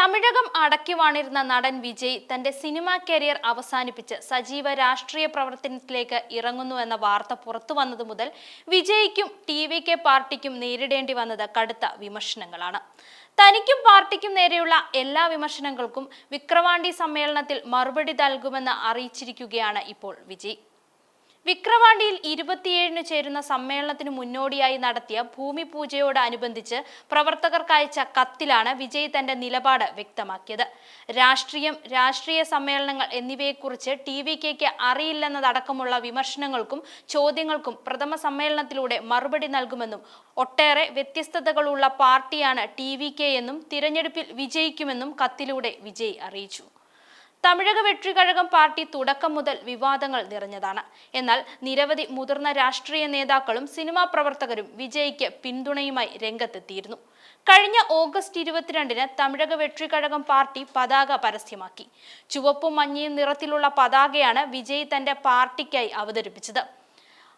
തമിഴകം അടക്കി വാണിരുന്ന നടൻ വിജയ് തന്റെ സിനിമാ കരിയർ അവസാനിപ്പിച്ച് സജീവ രാഷ്ട്രീയ പ്രവർത്തനത്തിലേക്ക് ഇറങ്ങുന്നുവെന്ന വാർത്ത പുറത്തു വന്നത് മുതൽ വിജയ്ക്കും ടി വി കെ പാർട്ടിക്കും നേരിടേണ്ടി വന്നത് കടുത്ത വിമർശനങ്ങളാണ്. തനിക്കും പാർട്ടിക്കും നേരെയുള്ള എല്ലാ വിമർശനങ്ങൾക്കും വിക്രവാണ്ടി സമ്മേളനത്തിൽ മറുപടി നൽകുമെന്ന് അറിയിച്ചിരിക്കുകയാണ് ഇപ്പോൾ വിജയ്. വിക്രവാണ്ടിയിൽ ഇരുപത്തിയേഴിന് ചേരുന്ന സമ്മേളനത്തിന് മുന്നോടിയായി നടത്തിയ ഭൂമി പൂജയോടനുബന്ധിച്ച് പ്രവർത്തകർക്ക് അയച്ച കത്തിലാണ് വിജയ് തന്റെ നിലപാട് വ്യക്തമാക്കിയത്. രാഷ്ട്രീയം രാഷ്ട്രീയ സമ്മേളനങ്ങൾ എന്നിവയെക്കുറിച്ച് ടി വി കെക്ക് അറിയില്ലെന്നതടക്കമുള്ള വിമർശനങ്ങൾക്കും ചോദ്യങ്ങൾക്കും പ്രഥമ സമ്മേളനത്തിലൂടെ മറുപടി നൽകുമെന്നും ഒട്ടേറെ വ്യത്യസ്തതകളുള്ള പാർട്ടിയാണ് ടി വി കെ എന്നും തിരഞ്ഞെടുപ്പിൽ വിജയിക്കുമെന്നും കത്തിലൂടെ വിജയ് അറിയിച്ചു. തമിഴക വെട്രികഴകം പാർട്ടി തുടക്കം മുതൽ വിവാദങ്ങൾ നിറഞ്ഞതാണ്. എന്നാൽ നിരവധി മുതിർന്ന രാഷ്ട്രീയ നേതാക്കളും സിനിമാ പ്രവർത്തകരും വിജയ്ക്ക് പിന്തുണയുമായി രംഗത്തെത്തിയിരുന്നു. കഴിഞ്ഞ ഓഗസ്റ്റ് ഇരുപത്തിരണ്ടിന് തമിഴക വെട്രികഴകം പാർട്ടി പതാക പരസ്യമാക്കി. ചുവപ്പും മഞ്ഞയും നിറത്തിലുള്ള പതാകയാണ് വിജയ് തന്റെ പാർട്ടിക്കായി അവതരിപ്പിച്ചത്.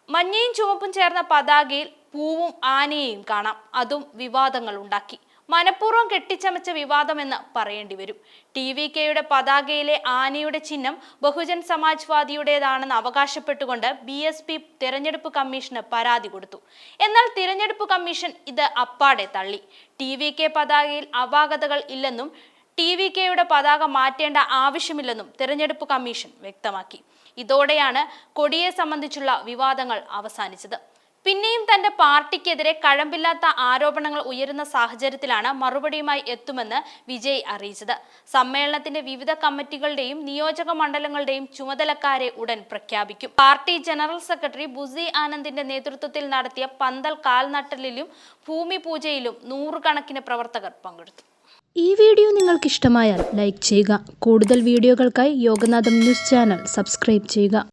മഞ്ഞയും ചുവപ്പും ചേർന്ന പതാകയിൽ പൂവും ആനയെയും കാണാം. അതും വിവാദങ്ങൾ ഉണ്ടാക്കി. മനഃപൂർവം കെട്ടിച്ചമച്ച വിവാദമെന്ന് പറയേണ്ടി വരും ടി വി കെയുടെ പതാകയിലെ ആനയുടെ ചിഹ്നം ബഹുജൻ സമാജ്വാദിയുടേതാണെന്ന് അവകാശപ്പെട്ടുകൊണ്ട് ബി എസ് പി തെരഞ്ഞെടുപ്പ് കമ്മീഷന് പരാതി കൊടുത്തു. എന്നാൽ തിരഞ്ഞെടുപ്പ് കമ്മീഷൻ ഇത് അപ്പാടെ തള്ളി. ടി വി കെ പതാകയിൽ അപാകതകൾ ഇല്ലെന്നും ടി വി കെയുടെ പതാക മാറ്റേണ്ട ആവശ്യമില്ലെന്നും തിരഞ്ഞെടുപ്പ് കമ്മീഷൻ വ്യക്തമാക്കി. ഇതോടെയാണ് കൊടിയെ സംബന്ധിച്ചുള്ള വിവാദങ്ങൾ അവസാനിച്ചത്. പിന്നെയും തന്റെ പാർട്ടിക്കെതിരെ കഴമ്പില്ലാത്ത ആരോപണങ്ങൾ ഉയരുന്ന സാഹചര്യത്തിലാണ് മറുപടിയുമായി എത്തുമെന്ന് വിജയ് അറിയിച്ചത്. സമ്മേളനത്തിന്റെ വിവിധ കമ്മിറ്റികളുടെയും നിയോജക മണ്ഡലങ്ങളുടെയും ചുമതലക്കാരെ ഉടൻ പ്രഖ്യാപിക്കും. പാർട്ടി ജനറൽ സെക്രട്ടറി ബുസി ആനന്ദിന്റെ നേതൃത്വത്തിൽ നടത്തിയ പന്തൽ കാൽനട്ടലിലും ഭൂമി പൂജയിലും നൂറുകണക്കിന് പ്രവർത്തകർ പങ്കെടുത്തു. ഈ വീഡിയോ നിങ്ങൾക്ക് ഇഷ്ടമായാൽ ലൈക്ക് ചെയ്യുക. കൂടുതൽ വീഡിയോകൾക്കായി യോഗനാഥം ന്യൂസ് ചാനൽ സബ്സ്ക്രൈബ് ചെയ്യുക.